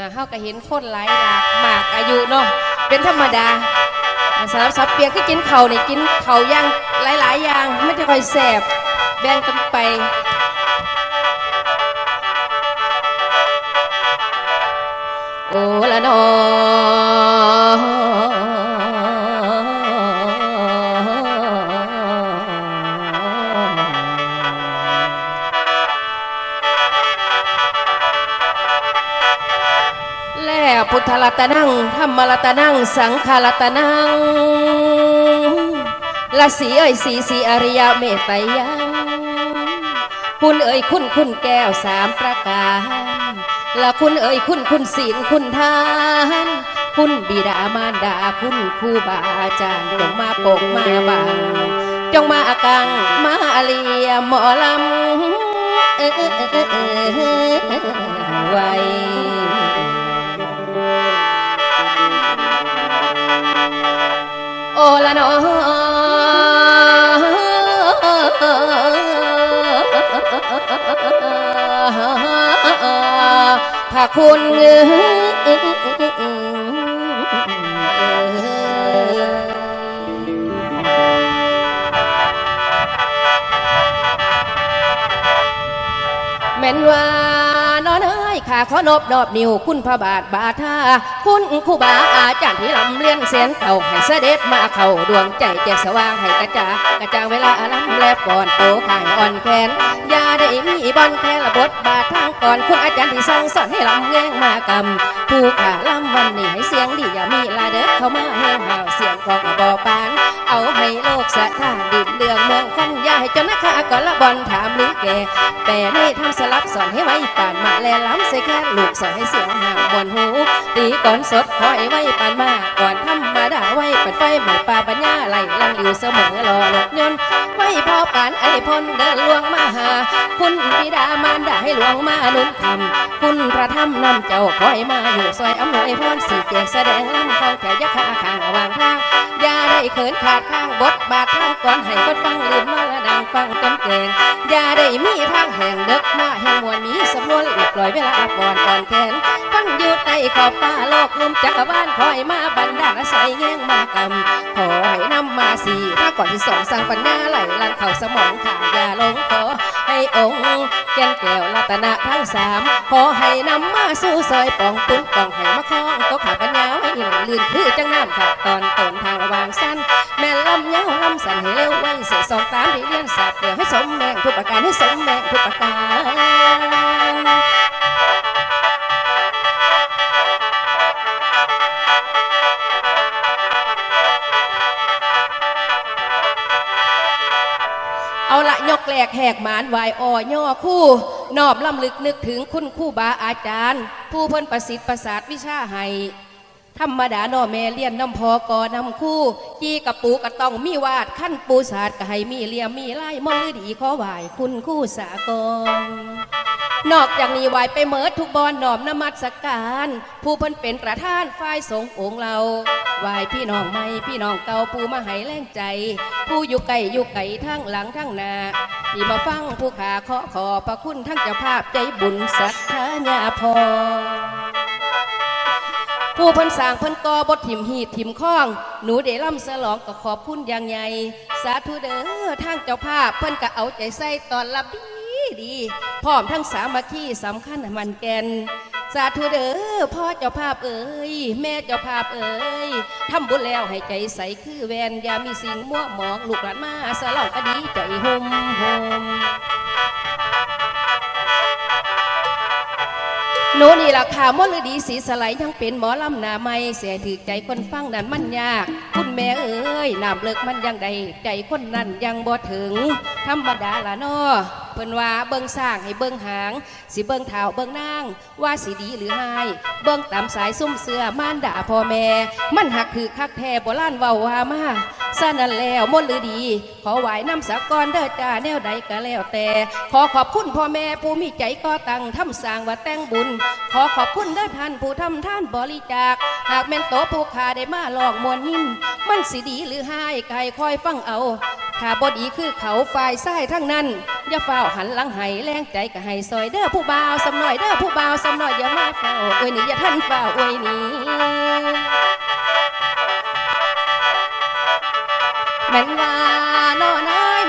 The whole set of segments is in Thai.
อ่าเฮาก็เห็นคนหลายหลากหมากอายุเนาะเป็นธรรมดาสำหรับสับเปียกที่กินเขาเนี่กินเขาย่างหลาย ๆ อย่างไม่ได้ค่อยแสบแบ่งกันไปโอ้ละนอ ธรัตนังธรรมรัตนัง สังฆรัตนังละสีเอ่ยสีสีอริยเมตไตยังคุณเอ่ยคุณคุณแก้วสามประการละคุณเอ่ยคุณคุณศีลคุณทาน คุณบิดามารดาคุณครูบาอาจารย์จงมาปกมาบังจงมาอากังมาเลียหมอลำไว้ อละนอพระคุณเงแม่นว่า นอนเอ้ยข้าขอนบนอบนิ้วคุณพระบาทบาทาคุณครูบาอาจารย์ที่ลำเลียนเสียนเก่าให้เสด็จมาเข้าดวงใจแจ่สว่างให้กระจ่ากระจ่างเวลาลำแลบก่อนโตข่ายอ่อนแขนอย่าได้มีบอลแค่ละบทบาททางก่อนคุณอาจารย์ที่สั่งสอนให้ลำแง่งมากำผู้ขาลำวันนี้ให้เสียงดีอย่ามีลาเด้อเข้ามาแห้งห่าวเสียงของกระบอปาน เอาให้โลกสะท้านดินเดืองเมืองควันอย่าให้จ้านักข่าก่อนละบอล แกแต่นี่ทำสลับสอนให้ไว้ป่านมาแลล้ำใส่แค่ลูกสอนให้เสียงห่างบนหู ตีก่อนสดคอยไว้ป่านมาก่อนทำมาดาไว้ ปัดไฟหมาป่าปัญญาไหลลังอยู่เสมอรอรถยนต์ไว้พ่อป่านไอพลเดินลวงมาหา คุณบิดามารดาให้หลวงมาหนุนทำคุณพระธรรมนำเจ้าคอยมาอยู่ซอยอำนวยพรสีเกียงแสดงลำคองแถวยะคาข้างวางทางอย่าได้เขินขาดข้างบทบาททางก่อนให้คนฟังลืมนอละดังฟังจนเก่งอย่าได้มีทางแห่งเด็กมาแห่งมวลมีสำนวนเรียบร้อยเวลาก่อนก่อนแขนฟังอยู่ใต้ขอบฟ้าโลกลุ่มจักรวาลคอยมาบันดาลอาศัยแง่งมากำขอให้นำมาสีถ้าก่อนที่สองสร้างปัญญาไหลลังเข้าสมองขาอย่าลงขอให้องค์แก่นแก้วรัตนะทั้งสามขอให้นำมาสู่ซอยปองปุ้นปองให้มาคล้องตกขาปัญญาไว้หลลื่นคือจังน้ำขัดตอนตนทางระวางสั้นแม่ลำยังลำสั่นให้เร็วไว้เสียสองตามที่เลี้ยนสับเดี๋ยวให้สมแมงทุกประการให้สมแมงทุกประการ ยกแหลกแหกหมานวายอ่อย่อคู่นอบลำลึกนึกถึงคุณคู่บาอาจารย์ ผู้เพิ่นประสิทธิ์ประสาทวิชาให้ ธรรมดาน้อแม่เลี้ยนน้ำพอกอนำคู่ จี้กับปูก็ต้องมีวาดขั้นปูศาสตร์ก็ให้มีเลี่ยมมีลายมนต์ลือดีขอไหวคุณคู่สากรนอกจากนี้ไหวไปเมิดทุกบอนนอมนมัสการ ผู้เพิ่นเป็นประธานฝ่ายสงฆ์องค์เราไหวพี่น้องไม่พี่น้องเก่าผู้มาให้แรงใจ ผู้อยู่ไกลอยู่ไกลทั้งหลังทั้งหน้าที่มาฟังผู้ขาขอขอพระคุณทั้งเจ้าภาพใจบุญศรัทธาญาพร ผู้พิ่นสางพิ่นกอบทถิ่มหีดถิ่มข้อง หนูได้ล่ำสลองก็ขอบคุณอย่างใหญ่ สาธุเด้อทางเจ้าภาพเพิ่นก็เอาใจใส่ตอนรับดีดีพร้อมทั้งสามัคคีสำคัญมันแกนสาธุเด้อพ่อเจ้าภาพเอ๋ยแม่เจ้าภาพเอ๋ยทำบุญแล้วให้ใจใสคือแวนอย่ามีสิ่งมั่วหมองลูกหลานมาสลองก็ดีใจหมหม โนนี่ล่ะค่ะมนฤดีสีสไลด์ยังเป็นหมอลำหนาไม่เสียถือใจคนฟังนั้นมันยาก คุณแม่เอ้ยน้ำเลิกมันยังใดใจคนนั้นยังบ่ถึง ธรรมดาละเนาะเพิ่นว่าเบิ่งสร้างให้เบิ่งหาง สิเบิ่งเท้าเบิ่งนาง ว่าสิดีหรือหายเบิ่งตามสายซุ่มเสือม่านด่าพ่อแม่ มันหักคือคักแท้โบราณเว้าว่ามา ซะนั่นแล้วมนต์ลือดี ขอไหวน้ำสากรเด้อจ้าแนวใดก็แล้วแต่ ขอขอบคุณพ่อแม่ผู้มีใจก่อตั้งทำสร้างว่าแต่งบุญ ขอขอบคุณเด้อท่านผู้ทำท่านบริจาค หากแม่นโตผู้ขาได้มาลองมวลหินมันสิดีหรือหายไก่คอยฟังเอาถ้าบดีคือเขาฝ่ายซ้ายทั้งนั้น อย่าเฝ้าวหันหลังให้แรงใจก็ให้ซอยเด้อผู้บ่าวสำหน่อยเด้อผู้บ่าวสำหน่อยอย่ามาเฝ้าอวยนี่อย่าท่านเฝ้าอวยนี่ แม่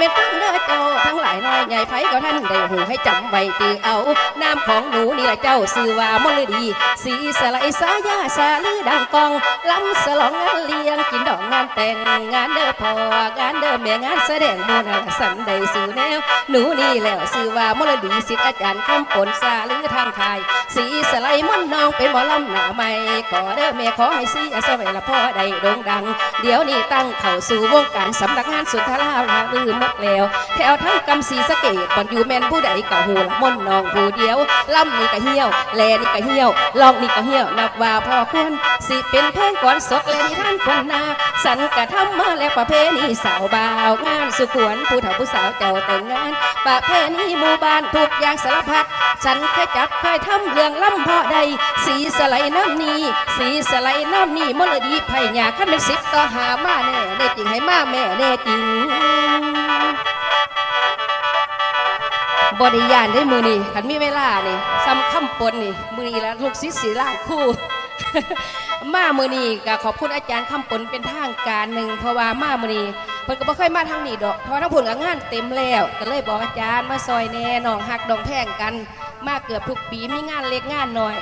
นว่าน้อน้อยแม่ฟังเด้อเจ้าทั้งหลายน้อยใหญ่ไผก็ท่านได้หูให้จำไว้ตือเอาน้ำของหนูนี่แหละเจ้าสื่อว่ามลดี สีสลายสายาสาลือดังกองลำสลองงานเลี้ยงกินดอกงานแต่งงานเด้อพองานเด้อแม่งานแสดงโมนาสันได้สู่อแนวหนูนี่แล้วสื่อว่ามลดีสิทธิ์อาจารย์คำปนสาลือทางคาย สีสลายมนน้องเป็นหมอลำหน้าใหม่ขอเด้อแม่ขอให้สีสวัยละพ่อได้โด่งดัง เดี๋ยวนี้ตั้งเข้าสู่วงการสำนักงานสุนทราวลาลือหมดแล้ว แถวทั้งกำสีสะเกตบอนอยู่แมนผู้ใดกะหูละมนนองผู้เดียวล่ำนี่กะเหี่ยว แลนี่กะเหี่ยวลองนี่กะเหี่ยวนับว่าพ่อควรสิเป็นเพลงก่อนสดและนิทานคนนาสันกะทำมาแล้วประเพณีสาวบ่าวงานสุขวนผู้เฒ่าผู้สาวเจ้าแต่งงานประเพณีหมู่บ้านทุกอย่างสารพัดฉันเคยจับเคยทำเรื่องล่ำเพราะใดสีสไลน้ำนี้สีสไลน้ำนี้มลดีไผ่หยาขั้นเป็นสิบต่อหามาแน่แน่จริงให้มาแม่แน่จริง บริยานได้มือนี่ขันมีเวลานี่ซ้ำคำปนนี่มือนี่แล้วลูกศิษย์สีล่างคู่มามือนี่ก็ขอบคุณอาจารย์คำปนเป็นทางการหนึ่งเพราะว่ามามือนี่เพิ่นก็บ่เคยมาทางนี้ดอกเพราะทั้งผลกับงานเต็มแล้วก็เลยบอกอาจารย์มาซอยแน่น้องหักดองแพงกัน มาเกือบทุกปีมีงานเล็กงานน้อย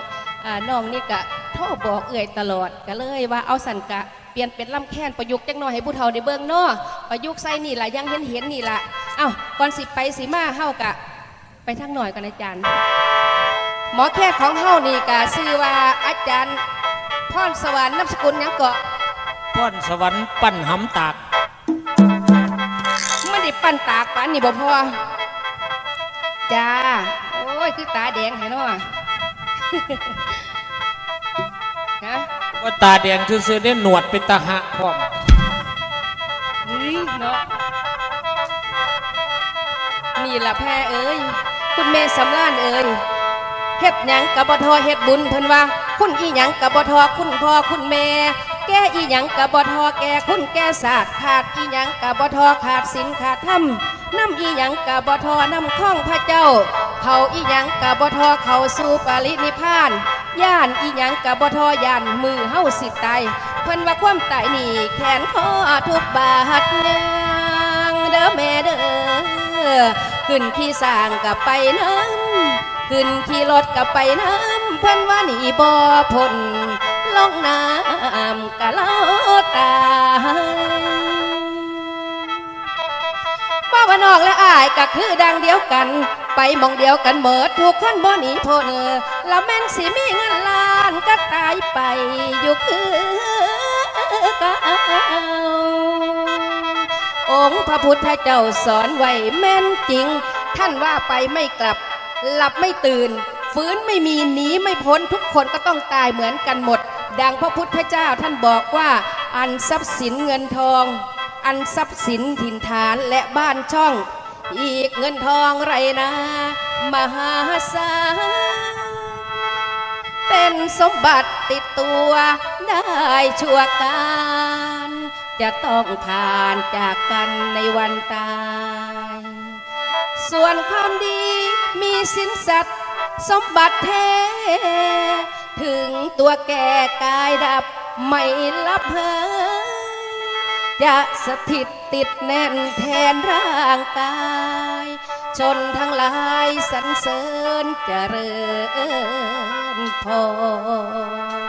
อ่าน้องนี่ก็โทรบอกเอื่อยตลอดก็เลยว่าเอาสันกะเปลี่ยนเป็นลำแค้นประยุกต์จักหน่อยให้ผู้เฒ่าได้เบิ่งเนาะประยุกต์ใส่นี่ล่ะยังเห็นเห็นนี่ล่ะเอ้าก่อนสิไปสิมาเฮากะ ไปทางหน่อยกันอาจารย์ หมอแค่ของเฮานี่กะชื่อว่าอาจารย์พรสวรรค์นามสกุลหยังเกาะพรสวรรค์ปั้นหำตากไม่ได้ปั้นตากปานนี่บ่พอจ้าโอ้ยคือตาแดงเห็นเนาะ ฮะว่าตาแดงซื่อๆได้หนวดเป็นตาหะพร้อมเฮ้ยเนาะนี่ล่ะแพ้เอ้ย คุณแม่สำล้านเอ้ยเฮ็ดหยังกับบทอเฮ็ดบุญเพิ่นว่า คุณอีหยังกับบทอคุณพ่อคุณแม่ แกอีหยังกับบทอแก่คุณแก่ศาสตร์ขาดอีหยังกับบทอขาดศีลขาดธรรมน้ำอีหยังกับบทอน้ำข้องพระเจ้า เขาอีหยังกับบทอเขาสู่ปรินิพานย่านอีหยังกับบทอย่านมือเฮาสิตายเพิ่นว่าความตายนี่แขนคอทุกบาดนางเด้อแม่เด้อ ขึ้นขี่สร้างกับไปน้ำขึ้นขี่รถกับไปน้ำเพิ่อนว่านี่บ่พ้นลงน้ำกะเล่าตายป้าว่านอกและอายก็คือดังเดียวกัน ไปมองเดียวกันเหมิดทุกคนบ่หนีพ้นละแม่นสิมีเงินล้านก็ตายไปอยู่คือเก่า องค์พระพุทธเจ้าสอนไว้แม่นจริง ท่านว่าไปไม่กลับ หลับไม่ตื่น ฟื้นไม่มีหนีไม่พ้นทุกคนก็ต้องตายเหมือนกันหมด ดังพระพุทธเจ้าท่านบอกว่าอันทรัพย์สินเงินทอง อันทรัพย์สินถิ่นฐานและบ้านช่อง อีกเงินทองไรนะ มหาศาลเป็นสมบัติติดตัวได้ชั่วการ จะต้องผ่านจากกันในวันตาย ส่วนความดีมีสินสัตว์สมบัติแท้ถึงตัวแก่กายดับไม่ลับเผยจะสถิตติดแน่นแทนร่างกาย ชนทั้งหลายสรรเสริญเจริญพร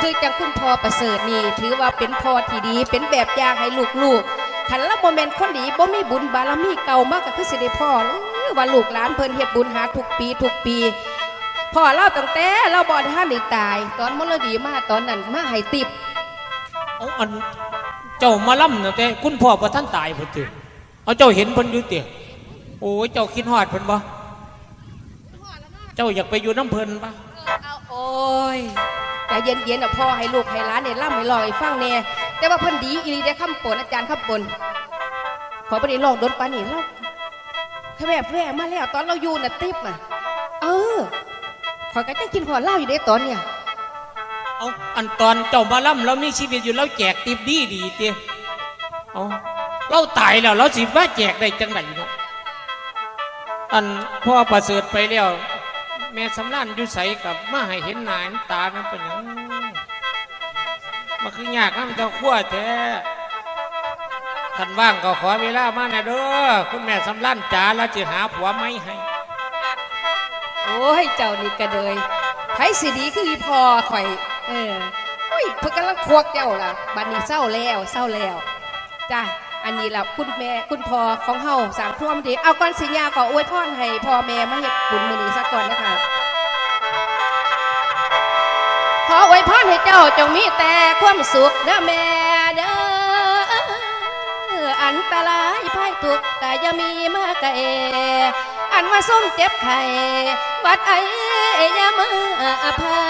คือจังคุณพ่อประเสริฐนี่ถือว่าเป็นพ่อที่ดี เป็นแบบอย่างให้ลูกๆขันละโมเมนคนดีบ่มีบุญบารมีเก่ามากก็คือสิได้พ่อหรือว่าลูกหลานเพิ่นเฮ็ดบุญหาทุกปีทุกปีพ่อเล่าตั้งแต่เราบ่ท่านได้ตาย ตอนมรดีมาตอนนั้นมาให้ติบเอาอันเจ้ามาล่ำนะแต่คุณพ่อพระท่านตายพุ่นติเอาเจ้าเห็นเพิ่นอยู่ติโอ้ยเจ้าคิดฮอดเพิ่นบ่เจ้าอยากไปอยู่น้ำเพิ่นปะเอา โอ้ยแต่เย็นอะพ่อให้ลูกให้หลานเนี่ยล่ำให้ลอยให้ฟังเนี่ยแต่ว่าเพิ่นดีอีหลีได้คำปนอาจารย์คำปนขอประเด็นลองโดนปานนี่แล้วแค่แบบแวมาแล้วตอนเราอยู่น่ะติ๊บอะ เออขอยก็จะกินขอเล้าอยู่ได้ตอนเนี่ยเอาอันตอนเจ้ามาล่ำเรามีชีวิตอยู่เราแจกติ๊บดีดีเตี้ยเอาเราตายแล้วเราสิว่าแจกได้จังไหนเนาะอันพ่อประเสริฐไปแล้ว แม่สำรานอยู่ใสกับมาให้เห็นหน้าเห็นตามันเป็นหยังมันคือยากน้ำเจ้าขั้วแท้คันว่างก็ขอเวลามาหน่อยเด้อคุณแม่สำรานจ๋าแล้วจะหาผัวไม่ให้ โอ้ยเจ้านี่กระเดยไผสิดีคืออีพอข่อย เออโอ้ยเพิ่นกำลังควักเจ้าล่ะบัดนี้เศร้าแล้วเศร้าแล้วจ้า อันนี้ล่ะคุณแม่คุณพ่อของเฮาสามท่วมดี เอาก่อนสิญญาขออวยพรให้พ่อแม่มาเฮ็ดบุญมื้อนี้สักก่อนนะคะขออวยพรให้เจ้าจงมีแต่ความสุขเด้อแม่เด้ออันตรายภัยทุกข์ก็อย่ามีมาไกลอันว่าส้มเจ็บไข้วัดไออย่ามาพา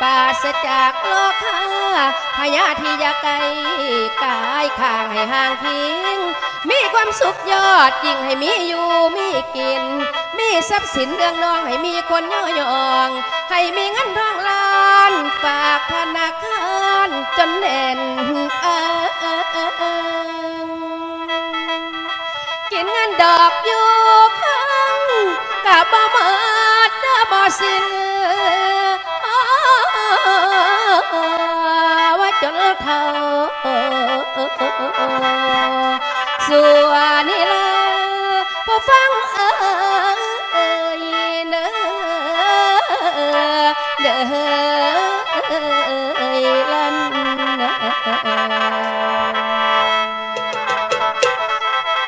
ปราศจากโลกา พยาธิยาไกลกายข้างให้ห่างทิ้ง มีความสุขยอดยิ่งให้มีอยู่มีกิน มีทรัพย์สินเรื่องนองให้มีคนย่อยองให้มีเงินทองล้านฝากธนาคารจนแน่นเอิงกินเงินดอกอยู่ข้างกับบ่หมดเด้อบ่สิ้นว่า จนเท่าสัวนี่เราพอฟังเออเดอเนอเดอเอลัน